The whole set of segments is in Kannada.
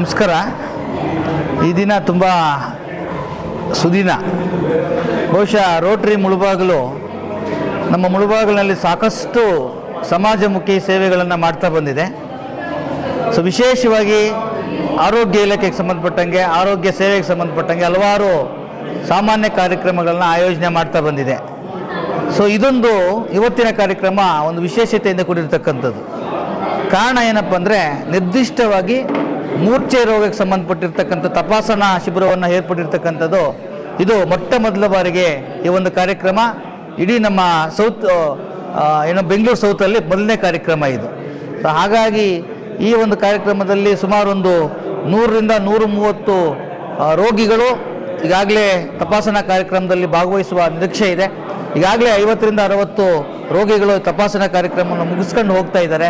ನಮಸ್ಕಾರ. ಈ ದಿನ ತುಂಬ ಸುದಿನ. ಬಹುಶಃ ರೋಟ್ರಿ ಮುಳುಬಾಗಿಲು ನಮ್ಮ ಮುಳುಬಾಗಿಲಿನಲ್ಲಿ ಸಾಕಷ್ಟು ಸಮಾಜಮುಖಿ ಸೇವೆಗಳನ್ನು ಮಾಡ್ತಾ ಬಂದಿದೆ. ಸೊ ವಿಶೇಷವಾಗಿ ಆರೋಗ್ಯ ಇಲಾಖೆಗೆ ಸಂಬಂಧಪಟ್ಟಂಗೆ, ಆರೋಗ್ಯ ಸೇವೆಗೆ ಸಂಬಂಧಪಟ್ಟಂಗೆ ಹಲವಾರು ಸಾಮಾನ್ಯ ಕಾರ್ಯಕ್ರಮಗಳನ್ನು ಆಯೋಜನೆ ಮಾಡ್ತಾ ಬಂದಿದೆ. ಸೊ ಇದೊಂದು ಇವತ್ತಿನ ಕಾರ್ಯಕ್ರಮ ಒಂದು ವಿಶೇಷತೆಯಿಂದ ಕೂಡಿರ್ತಕ್ಕಂಥದ್ದು. ಕಾರಣ ಏನಪ್ಪ ಅಂದರೆ ನಿರ್ದಿಷ್ಟವಾಗಿ ಮೂರ್ಛೆ ರೋಗಕ್ಕೆ ಸಂಬಂಧಪಟ್ಟಿರ್ತಕ್ಕಂಥ ತಪಾಸಣಾ ಶಿಬಿರವನ್ನು ಏರ್ಪಟ್ಟಿರ್ತಕ್ಕಂಥದ್ದು, ಇದು ಮೊಟ್ಟ ಮೊದಲ ಬಾರಿಗೆ ಈ ಒಂದು ಕಾರ್ಯಕ್ರಮ. ಇಡೀ ನಮ್ಮ ಸೌತ್ ಏನೋ ಬೆಂಗಳೂರು ಸೌತಲ್ಲಿ ಮೊದಲನೇ ಕಾರ್ಯಕ್ರಮ ಇದು. ಸೊ ಹಾಗಾಗಿ ಈ ಒಂದು ಕಾರ್ಯಕ್ರಮದಲ್ಲಿ ಸುಮಾರು ಒಂದು ನೂರರಿಂದ ನೂರ ಮೂವತ್ತು ರೋಗಿಗಳು ಈಗಾಗಲೇ ತಪಾಸಣಾ ಕಾರ್ಯಕ್ರಮದಲ್ಲಿ ಭಾಗವಹಿಸುವ ನಿರೀಕ್ಷೆ ಇದೆ. ಈಗಾಗಲೇ ಐವತ್ತರಿಂದ ಅರವತ್ತು ರೋಗಿಗಳು ತಪಾಸಣಾ ಕಾರ್ಯಕ್ರಮವನ್ನು ಮುಗಿಸ್ಕೊಂಡು ಹೋಗ್ತಾ ಇದ್ದಾರೆ.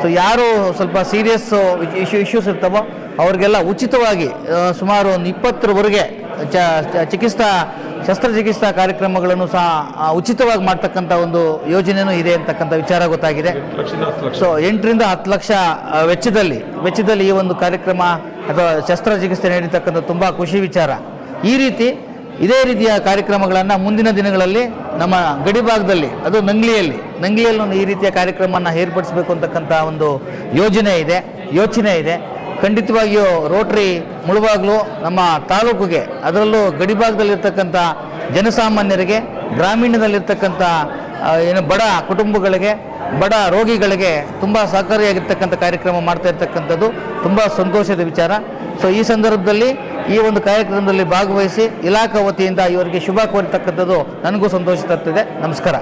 ಸೊ ಯಾರು ಸ್ವಲ್ಪ ಸೀರಿಯಸ್ ಇಶ್ಯೂ ಇಶ್ಯೂಸ್ ಇರ್ತವೋ ಅವ್ರಿಗೆಲ್ಲ ಉಚಿತವಾಗಿ ಸುಮಾರು ಒಂದು ಇಪ್ಪತ್ತರವರೆಗೆ ಚ- ಚಿಕಿತ್ಸಾ, ಶಸ್ತ್ರಚಿಕಿತ್ಸಾ ಕಾರ್ಯಕ್ರಮಗಳನ್ನು ಸಹ ಉಚಿತವಾಗಿ ಮಾಡ್ತಕ್ಕಂಥ ಒಂದು ಯೋಜನೆಯೂ ಇದೆ ಅಂತಕ್ಕಂಥ ವಿಚಾರ ಗೊತ್ತಾಗಿದೆ. ಸೊ ಎಂಟರಿಂದ ಹತ್ತು ಲಕ್ಷ ವೆಚ್ಚದಲ್ಲಿ ವೆಚ್ಚದಲ್ಲಿ ಈ ಒಂದು ಕಾರ್ಯಕ್ರಮ ಅಥವಾ ಶಸ್ತ್ರಚಿಕಿತ್ಸೆ ನೀಡಿರ್ತಕ್ಕಂಥ ತುಂಬ ಖುಷಿ ವಿಚಾರ. ಈ ರೀತಿ ಇದೇ ರೀತಿಯ ಕಾರ್ಯಕ್ರಮಗಳನ್ನು ಮುಂದಿನ ದಿನಗಳಲ್ಲಿ ನಮ್ಮ ಗಡಿ ಭಾಗದಲ್ಲಿ, ಅದು ನಂಗ್ಲಿಯಲ್ಲಿ ನಂಗ್ಲಿಯಲ್ಲಿ ಒಂದು ಈ ರೀತಿಯ ಕಾರ್ಯಕ್ರಮವನ್ನು ಏರ್ಪಡಿಸಬೇಕು ಅಂತಕ್ಕಂಥ ಒಂದು ಯೋಜನೆ ಇದೆ, ಯೋಚನೆ ಇದೆ. ಖಂಡಿತವಾಗಿಯೂ ರೋಟ್ರಿ ಮುಳುಬಾಗ್ಲು ನಮ್ಮ ತಾಲೂಕಿಗೆ, ಅದರಲ್ಲೂ ಗಡಿ ಭಾಗದಲ್ಲಿರ್ತಕ್ಕಂಥ ಜನಸಾಮಾನ್ಯರಿಗೆ, ಗ್ರಾಮೀಣದಲ್ಲಿರ್ತಕ್ಕಂಥ ಏನು ಬಡ ಕುಟುಂಬಗಳಿಗೆ, ಬಡ ರೋಗಿಗಳಿಗೆ ತುಂಬ ಸಹಕಾರಿಯಾಗಿರ್ತಕ್ಕಂಥ ಕಾರ್ಯಕ್ರಮ ಮಾಡ್ತಾ ಇರ್ತಕ್ಕಂಥದ್ದು ತುಂಬ ಸಂತೋಷದ ವಿಚಾರ. ಸೊ ಈ ಸಂದರ್ಭದಲ್ಲಿ ಈ ಒಂದು ಕಾರ್ಯಕ್ರಮದಲ್ಲಿ ಭಾಗವಹಿಸಿ ಇಲಾಖಾ ವತಿಯಿಂದ ಇವರಿಗೆ ಶುಭ ಕೋರ್ತಕ್ಕಂಥದ್ದು ನನಗೂ ಸಂತೋಷ ತರ್ತಿದೆ. ನಮಸ್ಕಾರ.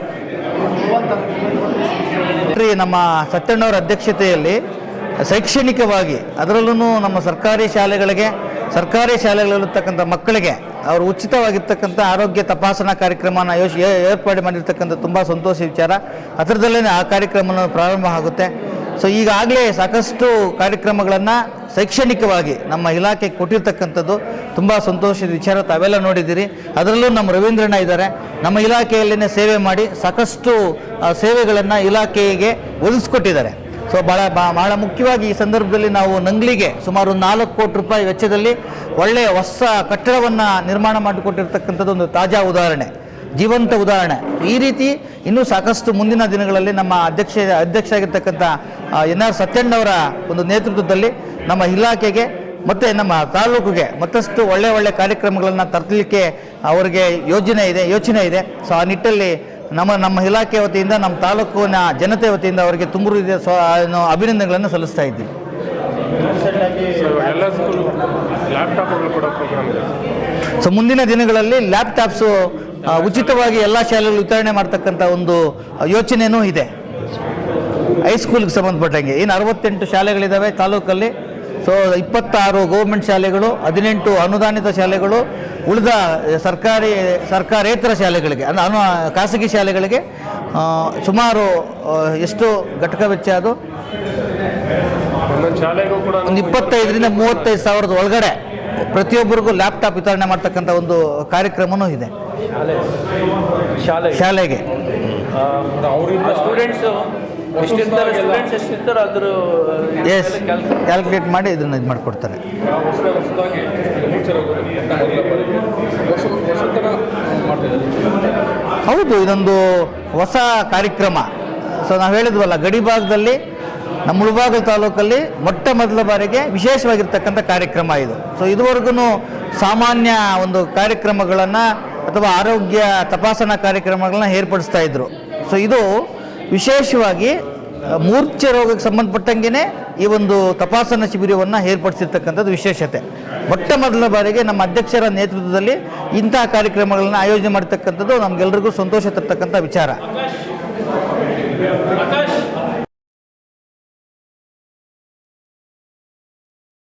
ನಮ್ಮ ಸತ್ಯಣ್ಣವರ ಅಧ್ಯಕ್ಷತೆಯಲ್ಲಿ ಶೈಕ್ಷಣಿಕವಾಗಿ ಅದರಲ್ಲೂ ನಮ್ಮ ಸರ್ಕಾರಿ ಶಾಲೆಗಳಿಗೆ, ಸರ್ಕಾರಿ ಶಾಲೆಗಳಲ್ಲಿರ್ತಕ್ಕಂಥ ಮಕ್ಕಳಿಗೆ ಅವರು ಉಚಿತವಾಗಿರ್ತಕ್ಕಂಥ ಆರೋಗ್ಯ ತಪಾಸಣಾ ಕಾರ್ಯಕ್ರಮನ ಯೋಚ ಏರ್ಪಾಡು ಮಾಡಿರ್ತಕ್ಕಂಥ ತುಂಬ ಸಂತೋಷ ವಿಚಾರ. ಅದರದಲ್ಲೇ ಆ ಕಾರ್ಯಕ್ರಮ ಪ್ರಾರಂಭ ಆಗುತ್ತೆ. ಸೊ, ಈಗಾಗಲೇ ಸಾಕಷ್ಟು ಕಾರ್ಯಕ್ರಮಗಳನ್ನು ಶೈಕ್ಷಣಿಕವಾಗಿ ನಮ್ಮ ಇಲಾಖೆ ಕೊಟ್ಟಿರ್ತಕ್ಕಂಥದ್ದು ತುಂಬ ಸಂತೋಷದ ವಿಚಾರ. ತಾವೆಲ್ಲ ನೋಡಿದ್ದೀರಿ. ಅದರಲ್ಲೂ ನಮ್ಮ ರವೀಂದ್ರಣ್ಣ ಇದ್ದಾರೆ. ನಮ್ಮ ಇಲಾಖೆಯಲ್ಲೇ ಸೇವೆ ಮಾಡಿ ಸಾಕಷ್ಟು ಸೇವೆಗಳನ್ನು ಇಲಾಖೆಗೆ ಒದಗಿಸ್ಕೊಟ್ಟಿದ್ದಾರೆ. ಸೊ ಭಾಳ ಭಾಳ ಮುಖ್ಯವಾಗಿ ಈ ಸಂದರ್ಭದಲ್ಲಿ ನಾವು ನಂಗ್ಲಿಗೆ ಸುಮಾರು ನಾಲ್ಕು ಕೋಟಿ ರೂಪಾಯಿ ವೆಚ್ಚದಲ್ಲಿ ಒಳ್ಳೆಯ ಹೊಸ ಕಟ್ಟಡವನ್ನು ನಿರ್ಮಾಣ ಮಾಡಿಕೊಟ್ಟಿರ್ತಕ್ಕಂಥದ್ದು ಒಂದು ತಾಜಾ ಉದಾಹರಣೆ. ಜೀವಂತ ಉದಾಹರಣೆ. ಈ ರೀತಿ ಇನ್ನೂ ಸಾಕಷ್ಟು ಮುಂದಿನ ದಿನಗಳಲ್ಲಿ ನಮ್ಮ ಅಧ್ಯಕ್ಷ ಅಧ್ಯಕ್ಷ ಆಗಿರ್ತಕ್ಕಂಥ ಎನ್ ಆರ್ ಸತ್ಯಣ್ಣವರ ಒಂದು ನೇತೃತ್ವದಲ್ಲಿ ನಮ್ಮ ಇಲಾಖೆಗೆ ಮತ್ತು ನಮ್ಮ ತಾಲೂಕಿಗೆ ಮತ್ತಷ್ಟು ಒಳ್ಳೆ ಒಳ್ಳೆ ಕಾರ್ಯಕ್ರಮಗಳನ್ನು ತರಲಿಕ್ಕೆ ಅವರಿಗೆ ಯೋಜನೆ ಇದೆ, ಯೋಚನೆ ಇದೆ. ಸೊ ಆ ನಿಟ್ಟಲ್ಲಿ ನಮ್ಮ ನಮ್ಮ ಇಲಾಖೆ ವತಿಯಿಂದ, ನಮ್ಮ ತಾಲೂಕಿನ ಜನತೆ ವತಿಯಿಂದ ಅವರಿಗೆ ತುಂಬಿದ ಸ್ವ ಅಭಿನಂದನೆಗಳನ್ನು ಸಲ್ಲಿಸ್ತಾ ಇದ್ದೀವಿ. ಸೊ ಮುಂದಿನ ದಿನಗಳಲ್ಲಿ ಲ್ಯಾಪ್ಟಾಪ್ಸು ಉಚಿತವಾಗಿ ಎಲ್ಲ ಶಾಲೆಗಳು ವಿತರಣೆ ಮಾಡ್ತಕ್ಕಂಥ ಒಂದು ಯೋಚನೆಯೂ ಇದೆ. ಹೈಸ್ಕೂಲ್ಗೆ ಸಂಬಂಧಪಟ್ಟಂಗೆ. ಇನ್ನು ಅರವತ್ತೆಂಟು ಶಾಲೆಗಳಿದ್ದಾವೆ ತಾಲೂಕಲ್ಲಿ. ಸೊ ಇಪ್ಪತ್ತಾರು ಗೌರ್ಮೆಂಟ್ ಶಾಲೆಗಳು ಹದಿನೆಂಟು ಅನುದಾನಿತ ಶಾಲೆಗಳು ಉಳಿದ ಸರ್ಕಾರಿ ಸರ್ಕಾರೇತರ ಶಾಲೆಗಳಿಗೆ ಅಂದರೆ ಅನು ಖಾಸಗಿ ಶಾಲೆಗಳಿಗೆ ಸುಮಾರು ಎಷ್ಟು ಘಟಕ ವೆಚ್ಚ ಅದು? ಒಂದು ಇಪ್ಪತ್ತೈದರಿಂದ ಮೂವತ್ತೈದು ಸಾವಿರದ ಒಳಗಡೆ. ಪ್ರತಿಯೊಬ್ಬರಿಗೂ ಲ್ಯಾಪ್ಟಾಪ್ ವಿತರಣೆ ಮಾಡ್ತಕ್ಕಂಥ ಒಂದು ಕಾರ್ಯಕ್ರಮವೂ ಇದೆ. ಶಾಲೆ. ಶಾಲೆಗೆ. ಎಸ್ ಕ್ಯಾಲ್ಕುಲೇಟ್ ಮಾಡಿ ಇದನ್ನು ಇದು ಮಾಡಿಕೊಡ್ತಾರೆ. ಹೌದು ಇದೊಂದು ಹೊಸ ಕಾರ್ಯಕ್ರಮ. ಸೊ ನಾವು ಹೇಳಿದ್ವಲ್ಲ ಗಡಿ ಭಾಗದಲ್ಲಿ ನಮ್ಮ ಮುಳಬಾಗಲ್ ತಾಲೂಕಲ್ಲಿ ಮೊಟ್ಟ ಮೊದಲ ಬಾರಿಗೆ ವಿಶೇಷವಾಗಿರ್ತಕ್ಕಂಥ ಕಾರ್ಯಕ್ರಮ ಇದು. ಸೊ ಇದುವರೆಗೂ ಸಾಮಾನ್ಯ ಒಂದು ಕಾರ್ಯಕ್ರಮಗಳನ್ನು ಅಥವಾ ಆರೋಗ್ಯ ತಪಾಸಣಾ ಕಾರ್ಯಕ್ರಮಗಳನ್ನ ಏರ್ಪಡಿಸ್ತಾ ಇದ್ರು. ಸೊ ಇದು ವಿಶೇಷವಾಗಿ ಮೂರ್ಛೆ ರೋಗಕ್ಕೆ ಸಂಬಂಧಪಟ್ಟಂಗೆ ಈ ಒಂದು ತಪಾಸಣಾ ಶಿಬಿರವನ್ನು ಏರ್ಪಡಿಸಿರ್ತಕ್ಕಂಥದ್ದು ವಿಶೇಷತೆ. ಮೊಟ್ಟ ಮೊದಲ ಬಾರಿಗೆ ನಮ್ಮ ಅಧ್ಯಕ್ಷರ ನೇತೃತ್ವದಲ್ಲಿ ಇಂತಹ ಕಾರ್ಯಕ್ರಮಗಳನ್ನ ಆಯೋಜನೆ ಮಾಡ್ತಕ್ಕಂಥದ್ದು ನಮಗೆಲ್ಲರಿಗೂ ಸಂತೋಷ ತರ್ತಕ್ಕಂಥ ವಿಚಾರ.